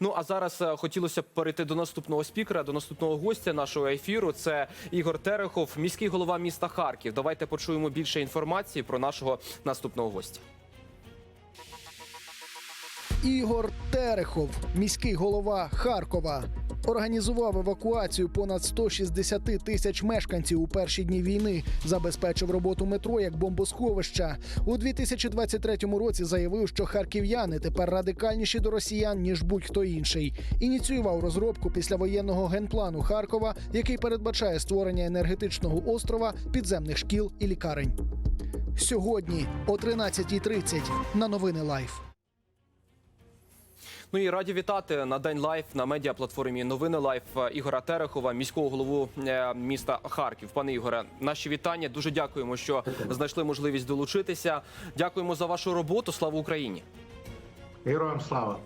Ну а зараз е, хотілося б перейти до наступного спікера, до наступного гостя нашого ефіру. Це Ігор Терехов, міський голова міста Харків. Давайте почуємо більше інформації про нашого наступного гостя. Ігор Терехов, міський голова Харкова, організував евакуацію понад 160 тисяч мешканців у перші дні війни, забезпечив роботу метро як бомбосховища. У 2023 році заявив, що харків'яни тепер радикальніші до росіян ніж будь-хто інший. Ініціював розробку післявоєнного генплану Харкова, який передбачає створення енергетичного острова, підземних шкіл і лікарень. Сьогодні о 13.30 на новини Лайф. Ну і раді вітати на день лайф на медіаплатформі Новини Лайф е, Ігора Терехова, міського голову е, міста Харків. Пане Ігоре, наші вітання. Дуже дякуємо, що знайшли можливість долучитися. Дякуємо за вашу роботу. Слава Україні! Героям слава!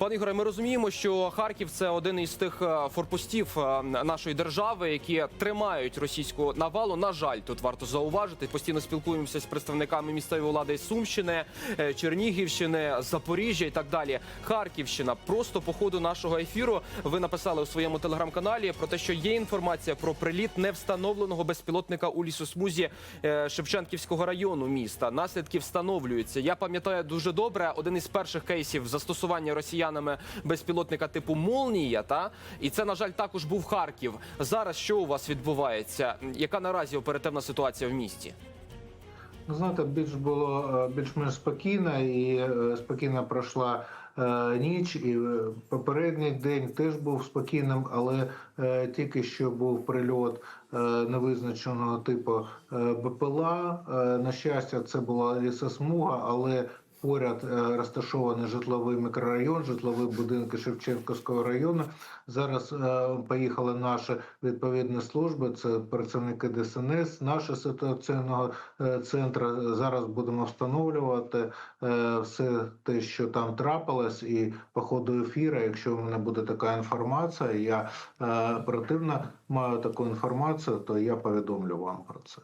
Пане Ігоре, ми розуміємо, що Харків це один із тих е, форпостів е, нашої держави, які тримають російську навалу. На жаль, тут варто зауважити. Постійно спілкуємося з представниками місцевої влади Сумщини, е, Чернігівщини, Запоріжжя і так далі. Харківщина. Просто по ходу нашого ефіру ви написали у своєму телеграм-каналі про те, що є інформація про приліт невстановленого безпілотника у лісосмузі Шевченківського району міста. Наслідки встановлюються. Я пам'ятаю дуже добре один із перших кейсів застосування росіянами безпілотника типу Молнія. Та і це на жаль також був Харків. Зараз що у вас відбувається? Яка наразі оперативна ситуація в місті? Ну, знаєте, більш було е, більш-менш спокійно і е, спокійно пройшла е, ніч, і попередній день теж був спокійним, але тільки що був прильот невизначеного типу БПЛА. На щастя, це була лісосмуга, але Поряд е, розташований житловий мікрорайон, житлові будинки Шевченківського району. Зараз е, поїхали наші відповідні служби. Це працівники ДСНС, нашого ситуаційного е, центру. Зараз будемо встановлювати все те, що там трапилось, і по ходу ефіру, якщо в мене буде така інформація, я оперативно маю таку інформацію, то я повідомлю вам про це.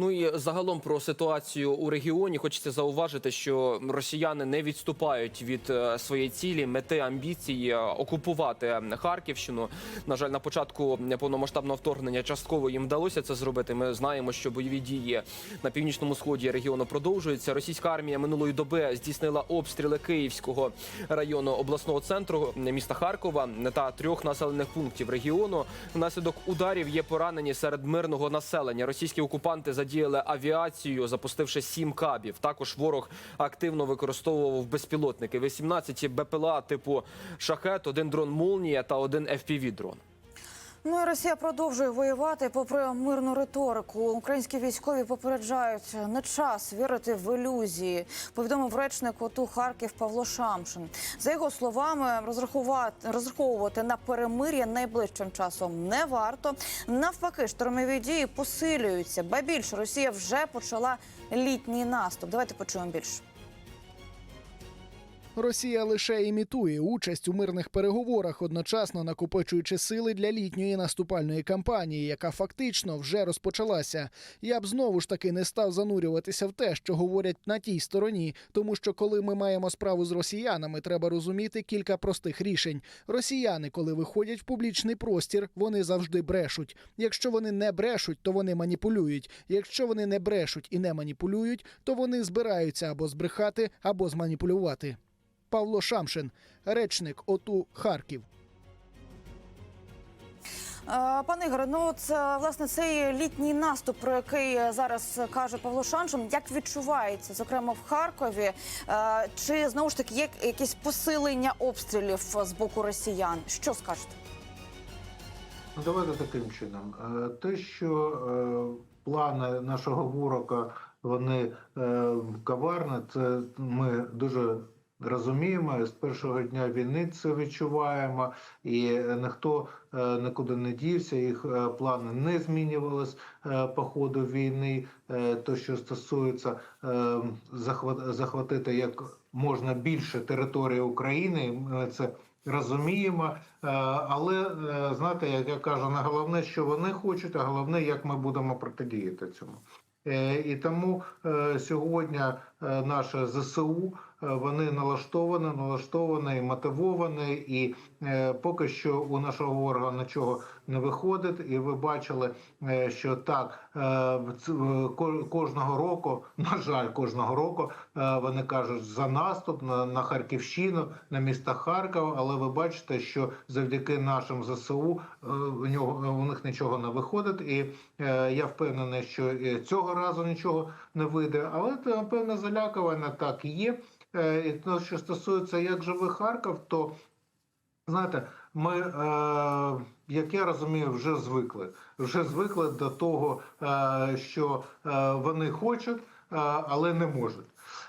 Ну і загалом про ситуацію у регіоні хочеться зауважити, що росіяни не відступають від е, своєї цілі, мети амбіції е, окупувати Харківщину. На жаль, на початку повномасштабного вторгнення частково їм вдалося це зробити. Ми знаємо, що бойові дії на північному сході регіону продовжуються. Російська армія минулої доби здійснила обстріли Київського району обласного центру міста Харкова та трьох населених пунктів регіону. Внаслідок ударів є поранені серед мирного населення. Російські окупанти задіяли авіацію, запустивши сім кабів. Також ворог активно використовував безпілотники. 18 БПЛА типу шахет, один дрон Молнія та один fpv дрон. Ну і Росія продовжує воювати попри мирну риторику. Українські військові попереджають не час вірити в ілюзії. Повідомив речник ОТУ Харків Павло Шамшин. За його словами, розрахувати розраховувати на перемир'я найближчим часом не варто. Навпаки, штурмові дії посилюються. Ба більше Росія вже почала літній наступ. Давайте почуємо більше. Росія лише імітує участь у мирних переговорах, одночасно накопичуючи сили для літньої наступальної кампанії, яка фактично вже розпочалася. Я б знову ж таки не став занурюватися в те, що говорять на тій стороні, тому що коли ми маємо справу з росіянами, треба розуміти кілька простих рішень. Росіяни, коли виходять в публічний простір, вони завжди брешуть. Якщо вони не брешуть, то вони маніпулюють. Якщо вони не брешуть і не маніпулюють, то вони збираються або збрехати, або зманіпулювати. Павло Шамшин, речник ОТУ Харків. Е, Пане Ігоре, ну це власне цей літній наступ, про який зараз каже Павло Шаншин, як відчувається, зокрема в Харкові, Е, чи знову ж таки є якесь посилення обстрілів з боку росіян? Що скажете? Ну, Давайте таким чином. Е, Те, що плани нашого ворога вони коварні, це ми дуже розуміємо. З першого дня війни це відчуваємо, і ніхто е, нікуди не дівся. Їх е, плани не змінювались е, по ходу війни. То, що стосується захватити як можна більше території України, це розуміємо. Але знаєте, як я кажу, не головне, що вони хочуть, а головне, як ми будемо протидіяти цьому. І тому сьогодні наше ЗСУ вони налаштовані, налаштовані, мотивовані, і е, поки що у нашого ворога нічого не виходить. І ви бачили, е, що так е, в кожного року, на жаль, кожного року е, вони кажуть за наступ на, Харківщину, на місто Харків. Але ви бачите, що завдяки нашим ЗСУ е, у нього у них нічого не виходить, і е, я впевнений, що цього разу нічого не вийде. Але це певне залякування так є. Е, І то, що стосується як живе Харків, то знаєте, ми, е, як я розумію, вже звикли. Вже звикли до того, е, що вони хочуть, але не можуть.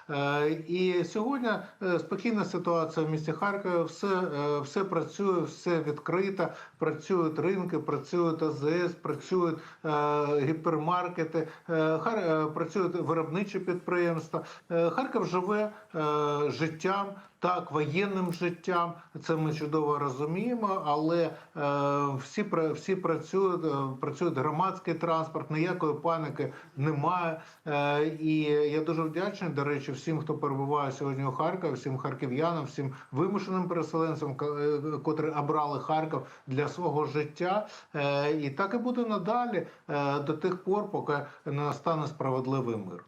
Е, І сьогодні е, спокійна ситуація в місті Харкові, все, е, все працює, все відкрито, працюють ринки, працюють АЗС, працюють гіпермаркети, працюють виробничі підприємства. Харків живе життям, так, воєнним життям. Це ми чудово розуміємо, але е, всі, всі працюють, е, працюють громадський транспорт, ніякої паніки немає. Е, і я дуже вдячний, до речі, всім, хто перебуває сьогодні у Харкові, всім харків'янам, всім вимушеним переселенцям, е, котрі обрали Харків для свого життя. Е, і так і буде надалі е, до тих пор, поки не настане справедливий мир.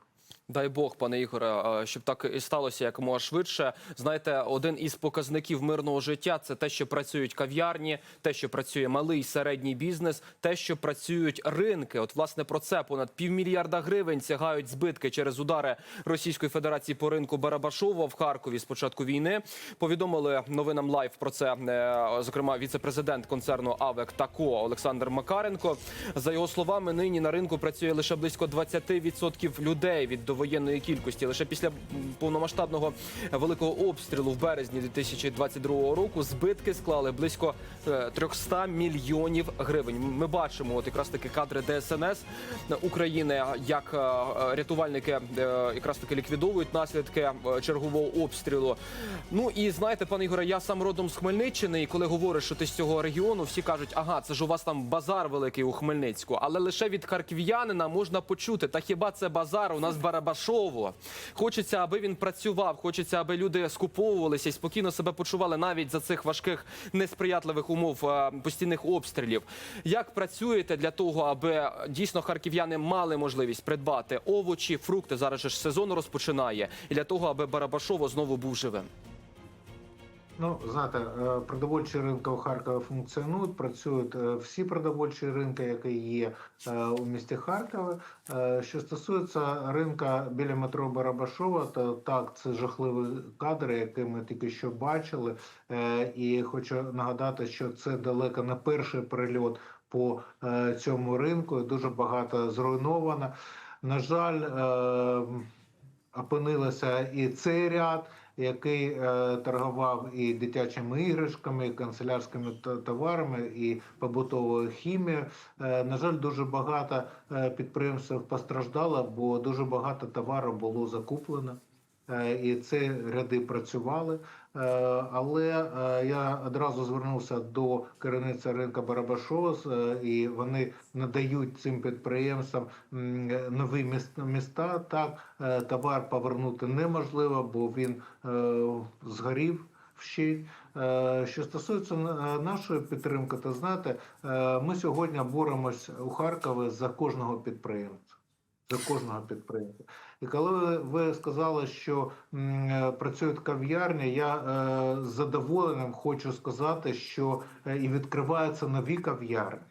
Дай Бог, пане Ігоре, щоб так і сталося якомога швидше. Знаєте, один із показників мирного життя це те, що працюють кав'ярні, те, що працює малий середній бізнес, те, що працюють ринки. От власне про це понад півмільярда гривень сягають збитки через удари Російської Федерації по ринку Барабашова в Харкові з початку війни. Повідомили новинам Лайв про це. е, Зокрема, віце-президент концерну АВЕК ТАКО Олександр Макаренко. За його словами, нині на ринку працює лише близько 20% людей від довоєнної кількості. Лише після повномасштабного великого обстрілу в березні 2022 року збитки склали близько е, 300 мільйонів гривень. Ми бачимо от якраз таки кадри ДСНС України, як е, е, рятувальники е, якраз таки ліквідовують наслідки е, чергового обстрілу. Ну і знаєте, пане Ігоре, я сам родом з Хмельниччини, і коли говориш, що ти з цього регіону, всі кажуть, ага, це ж у вас там базар великий у Хмельницьку. Але лише від харків'янина можна почути, та хіба це базар? У нас Барабашово. Хочеться, аби він працював, хочеться, аби люди скуповувалися і спокійно себе почували навіть за цих важких несприятливих умов е, постійних обстрілів. Як працюєте для того, аби дійсно харків'яни мали можливість придбати овочі, фрукти? Зараз ж сезон розпочинає, і для того, аби Барабашово знову був живим. Ну, знаєте, е, продовольчі ринки у Харкові функціонують, працюють е, всі продовольчі ринки, які є е, у місті Харкові. Що стосується ринка біля метро Барабашова, то так, це жахливі кадри, які ми тільки що бачили. І хочу нагадати, що це далеко не перший прильот по цьому ринку. Дуже багато зруйновано. На жаль, опинилося і цей ряд, який е, торгував і дитячими іграшками, і канцелярськими товарами, і побутовою хімією. Е, на жаль, дуже багато е, підприємств постраждало, бо дуже багато товару було закуплено. Е, І ці ряди працювали, Е, але е, я одразу звернувся до керівництва ринку Барабашова, і вони надають цим підприємствам нові міс- міста. Так, товар повернути неможливо, бо він згорів вщить. Е, Що стосується нашої підтримки, то знаєте, ми сьогодні боремось у Харкові за кожного підприємця. За кожного підприємства. І коли ви- ви сказали, що е, працюють кав'ярні, я е, з задоволенням хочу сказати, що е, і відкриваються нові кав'ярні,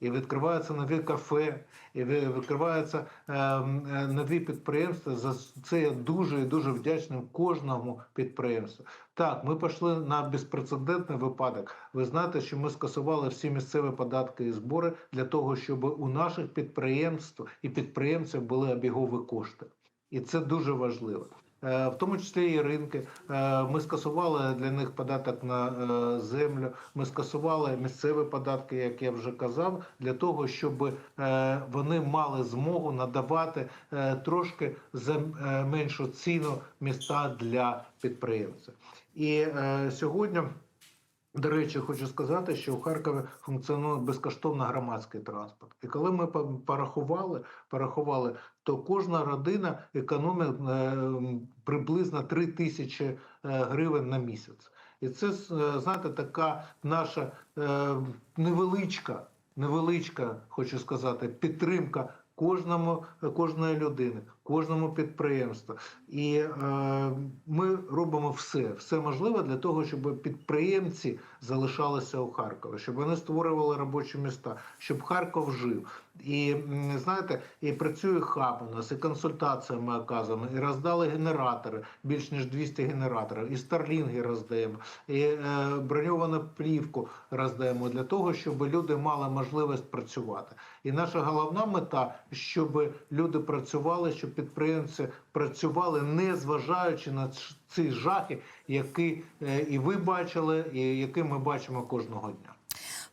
і відкриваються нові кафе, і відкриваються е, е, нові підприємства. За це я дуже і дуже вдячним кожному підприємству. Так, ми пішли на безпрецедентний випадок. Ви знаєте, що ми скасували всі місцеві податки і збори для того, щоб у наших підприємств і підприємців були обігові кошти. І це дуже важливо. Е, В тому числі і ринки. Е, Ми скасували для них податок на е, землю. Ми скасували місцеві податки, як я вже казав, для того, щоб вони мали змогу надавати трошки за меншу ціну міста для підприємців. І сьогодні До речі, хочу сказати, що у Харкові функціонує безкоштовно громадський транспорт. І коли ми порахували, порахували, то кожна родина економить е, приблизно 3 тисячі е, гривень на місяць. І це, е, знаєте, така наша невеличка, невеличка, хочу сказати, підтримка кожному, кожної людини, кожному підприємству. І ми робимо все, все можливе для того, щоб підприємці залишалися у Харкові, щоб вони створювали робочі міста, щоб Харків жив. І знаєте, і працює хаб у нас, і консультації ми оказуємо, і роздали генератори, більш ніж 200 генераторів, і старлінги роздаємо, і е, броньовану плівку роздаємо для того, щоб люди мали можливість працювати. І наша головна мета, щоб люди працювали, щоб підприємці працювали, не зважаючи на ці жахи, які е, і ви бачили, і які ми бачимо кожного дня.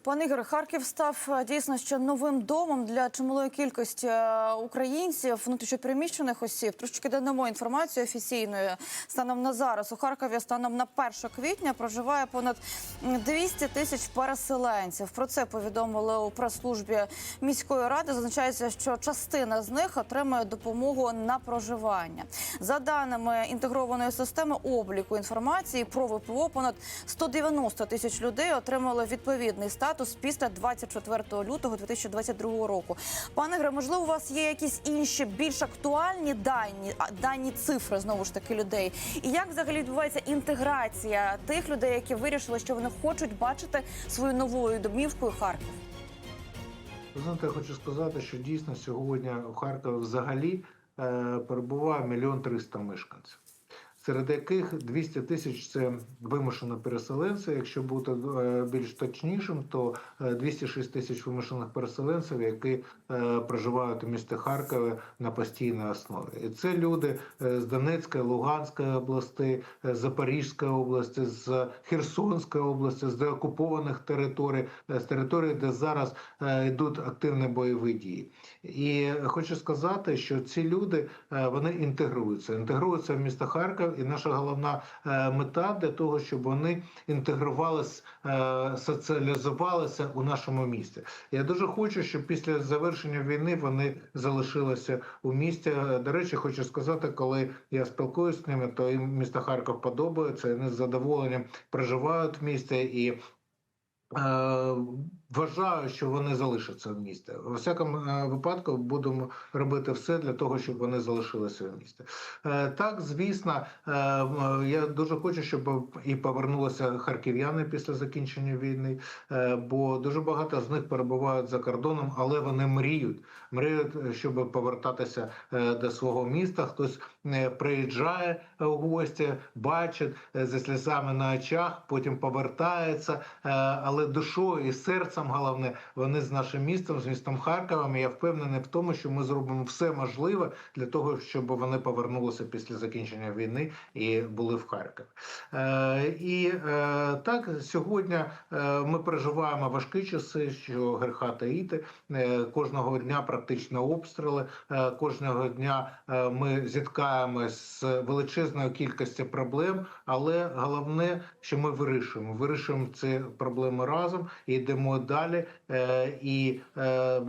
Пане Ігоре, Харків став е, дійсно ще новим домом для чималої кількості е, українців, внутрішньопереміщених осіб. Трошки додамо інформацію офіційною. Станом на зараз у Харкові станом на 1 квітня проживає понад м, 200 тисяч переселенців. Про це повідомили у прес-службі міської ради. Зазначається, що частина з них отримує допомогу на проживання. За даними інтегрованої системи обліку інформації про ВПО, понад 190 тисяч людей отримали відповідний статус після 24 лютого 2022 року. Пане Гре, можливо, у вас є якісь інші більш актуальні дані, дані цифри знову ж таки людей. І як взагалі відбувається інтеграція тих людей, які вирішили, що вони хочуть бачити свою новою домівкою Харків? Знаєте, хочу сказати, що дійсно сьогодні у Харкові взагалі е, перебуває мільйон триста мешканців, серед яких 200 тисяч це вимушені переселенці. Якщо бути е, більш точнішим, то е, 206 тисяч вимушених переселенців, які е, проживають у місті Харкові на постійній основі. І це люди е, з Донецької, Луганської областей, е, Запорізької області, з Херсонської області, з деокупованих територій, е, з територій, де зараз е, йдуть активні бойові дії. І хочу сказати, що ці люди е, вони інтегруються, інтегруються в місто Харків, і наша головна е, мета для того, щоб вони інтегрувалися, е, соціалізувалися у нашому місті. Я дуже хочу, щоб після завершення війни вони залишилися у місті. Е, До речі, хочу сказати, коли я спілкуюся з ними, то їм місто Харків подобається. Вони з задоволенням проживають в місті і Вважаю, що вони залишаться в місті. У всякому е, випадку будемо робити все для того, щоб вони залишилися в місті. Е, Так, звісно, е, я дуже хочу, щоб і повернулися харків'яни після закінчення війни, бо дуже багато з них перебувають за кордоном, але вони мріють. Мріють, щоб повертатися до свого міста. Хтось приїжджає у гості, бачить зі сльозами на очах, потім повертається. Але душою і серцем головне вони з нашим містом, з містом Харковом. І Я впевнений в тому, що ми зробимо все можливе для того, щоб вони повернулися після закінчення війни і були в Харкові. Е, І е, так сьогодні е, ми переживаємо важкі часи, що греха таїти. Е, Кожного дня практично обстріли. Е, Кожного дня ми зіткаємось з величезною кількістю проблем, але головне, що ми вирішуємо. Вирішуємо ці проблеми разом і йдемо далі. Е, І е,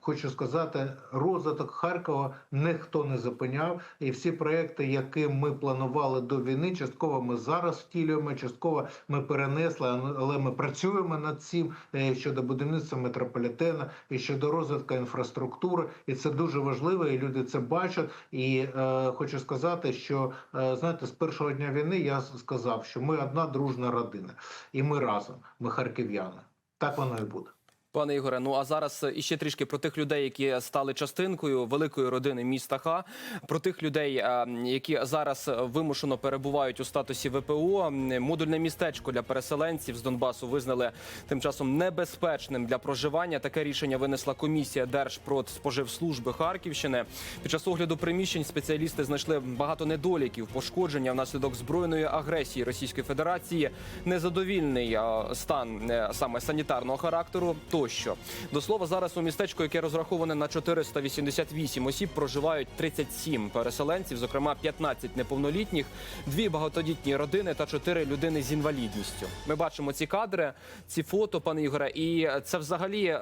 хочу сказати, розвиток Харкова ніхто не зупиняв. І всі проекти, які ми планували до війни, частково ми зараз втілюємо, частково ми перенесли, але ми працюємо над цим е, щодо будівництва метрополітена і щодо розвитку інфраструктури. І це дуже важливо, і люди це бачать. І е, хочу сказати, що е, знаєте, з першого дня війни я сказав, що ми одна дружна родина, і ми разом, ми харків'яни. Так воно і буде. Пане Ігоре, ну а зараз іще трішки про тих людей, які стали частинкою великої родини міста Ха, про тих людей, е, які зараз вимушено перебувають у статусі ВПО. Модульне містечко для переселенців з Донбасу визнали тим часом небезпечним для проживання. Таке рішення винесла комісія Держпродспоживслужби Харківщини. Під час огляду приміщень спеціалісти знайшли багато недоліків, пошкодження внаслідок збройної агресії Російської Федерації, незадовільний е, стан е, саме санітарного характеру. Тощо тощо. До слова, зараз у містечку, яке розраховане на 488 осіб, проживають 37 переселенців, зокрема 15 неповнолітніх, дві багатодітні родини та чотири людини з інвалідністю. Ми бачимо ці кадри, ці фото, пане Ігоре, і це взагалі.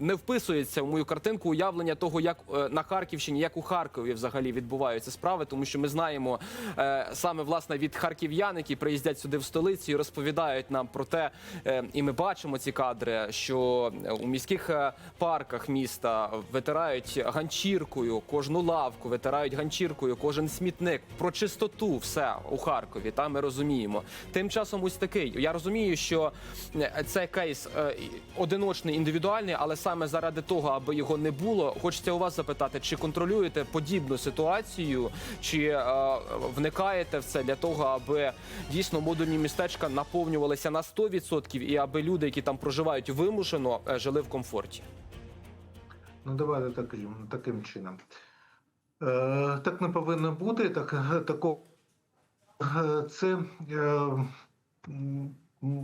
Не вписується в мою картинку уявлення того, як е, на Харківщині, як у Харкові взагалі відбуваються справи, тому що ми знаємо е, саме власне від харків'ян, які приїздять сюди в столицю і розповідають нам про те, е, і ми бачимо ці кадри, що у міських парках міста витирають ганчіркою кожну лавку, витирають ганчіркою кожен смітник про чистоту, все у Харкові. Та ми розуміємо. Тим часом ось такий. Я розумію, що це кейс одиночний, індивідуальний, але саме заради того, аби його не було, хочеться у вас запитати, чи контролюєте подібну ситуацію, чи е, вникаєте в це для того, аби дійсно модульні містечка наповнювалися на 100% і аби люди, які там проживають вимушено, е, жили в комфорті. Ну, давайте таким, таким чином. Е, так не повинно бути. Так, тако, е, це е,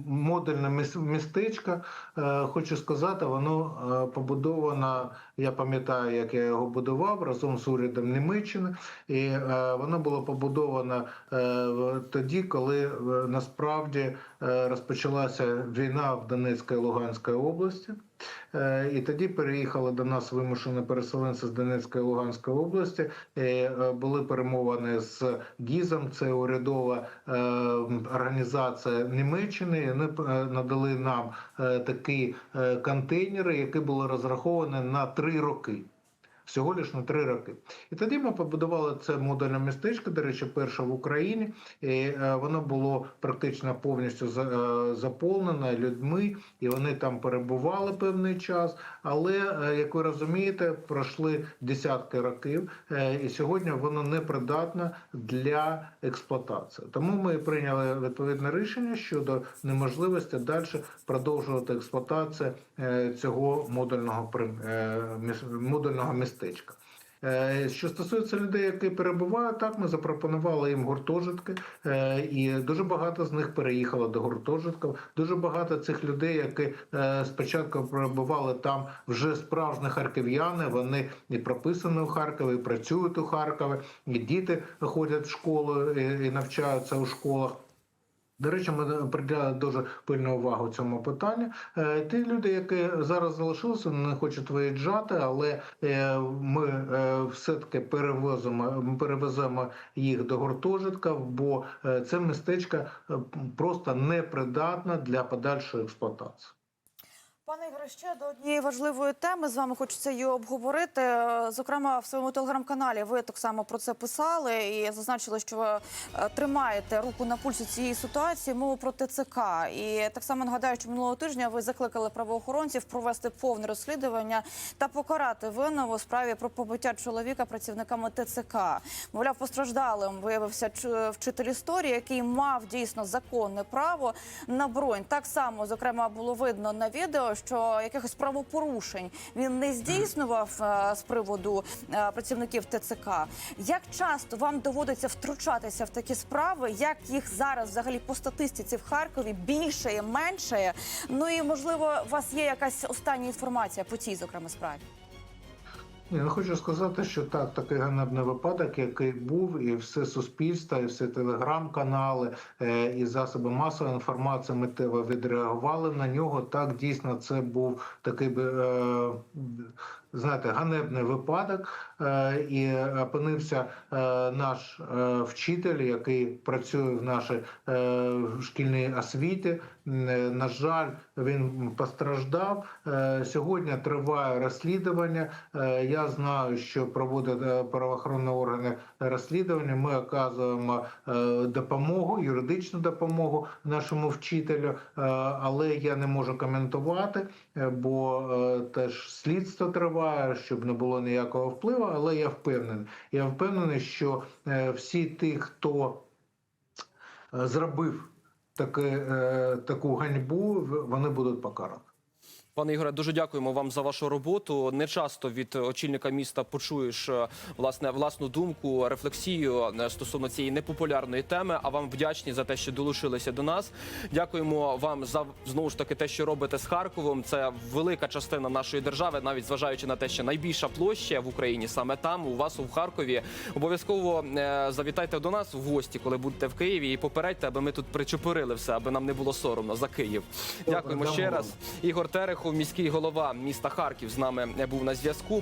модульне міс- містечко. Е, хочу сказати, воно е, побудовано. Я пам'ятаю, як я його будував разом з урядом Німеччини, і е, воно було побудовано е, тоді, коли е, насправді е, розпочалася війна в Донецькій і Луганській області. Е, І тоді переїхали до нас вимушені переселенці з Донецької і Луганської області. Е, Були перемовини з ГІЗом, це урядова е, організація Німеччини. І Вони надали нам такі контейнери, які були розраховані на три роки. Всього лиш на три роки. І тоді ми побудували це модульне містечко, до речі, перше в Україні. І е, воно було практично повністю е, заповнене людьми, і вони там перебували певний час. Але, е, як ви розумієте, пройшли десятки років, і сьогодні воно не придатне для експлуатації. Тому ми прийняли відповідне рішення щодо неможливості далі продовжувати експлуатацію цього модульного модульного містечка. Е, Що стосується людей, які перебувають, так ми запропонували їм гуртожитки, е, і дуже багато з них переїхало до гуртожитків. Дуже багато цих людей, які е, спочатку перебували там, вже справжні харків'яни. Вони і прописані у Харкові, і працюють у Харкові, і діти ходять в школу і навчаються у школах. До речі, ми приділяли дуже пильну увагу цьому питанню. Е, Ті люди, які зараз залишилися, не хочуть виїжджати, але е, ми е, все-таки перевозимо, перевеземо їх до гуртожитка, бо е, це містечко е, просто непридатне для подальшої експлуатації. Пане Ігоре, ще до однієї важливої теми з вами хочеться її обговорити. Зокрема, в своєму телеграм-каналі ви так само про це писали і зазначили, що ви е, тримаєте руку на пульсі цієї ситуації. Мову про ТЦК. І так само нагадаю, що минулого тижня ви закликали правоохоронців провести повне розслідування та покарати винного у справі про побиття чоловіка працівниками ТЦК. Мовляв, постраждалим виявився вчитель історії, який мав дійсно законне право на бронь. Так само, зокрема, було видно на відео, що якихось правопорушень він не здійснював е, з приводу е, працівників ТЦК. Як часто вам доводиться втручатися в такі справи? Як їх зараз взагалі по статистиці в Харкові більше, менше? Ну і можливо, у вас є якась остання інформація по цій зокрема справі? Я хочу сказати, що так, такий ганебний випадок, який був, і все суспільство, і всі телеграм-канали, е, і засоби масової інформації миттєво відреагували на нього. Так, дійсно, це був такий би. Е, Знаєте, ганебний випадок, е, і опинився наш вчитель, який працює в нашій шкільній освіті. Е, На жаль, він постраждав. Е, Сьогодні триває розслідування. Е, Я знаю, що проводять правоохоронні органи розслідування. Ми оказуємо допомогу, юридичну допомогу нашому вчителю, але я не можу коментувати, бо теж слідство триває, щоб не було ніякого впливу. Але я впевнений. Я впевнений, що всі ті, хто зробив таке, е, таку ганьбу, вони будуть покарані. Пане Ігоре, дуже дякуємо вам за вашу роботу. Не часто від очільника міста почуєш е, власне власну думку, рефлексію е, стосовно цієї непопулярної теми. А вам вдячні за те, що долучилися до нас. Дякуємо вам за знову ж таки те, що робите з Харковом. Це велика частина нашої держави, навіть зважаючи на те, що найбільша площа в Україні саме там, у вас у Харкові. Обов'язково е, завітайте до нас в гості, коли будете в Києві, і попередьте, аби ми тут причепурили все, аби нам не було соромно за Київ. Дякуємо ще дамо раз. Ігор Терехов, міський голова міста Харків, з нами був на зв'язку.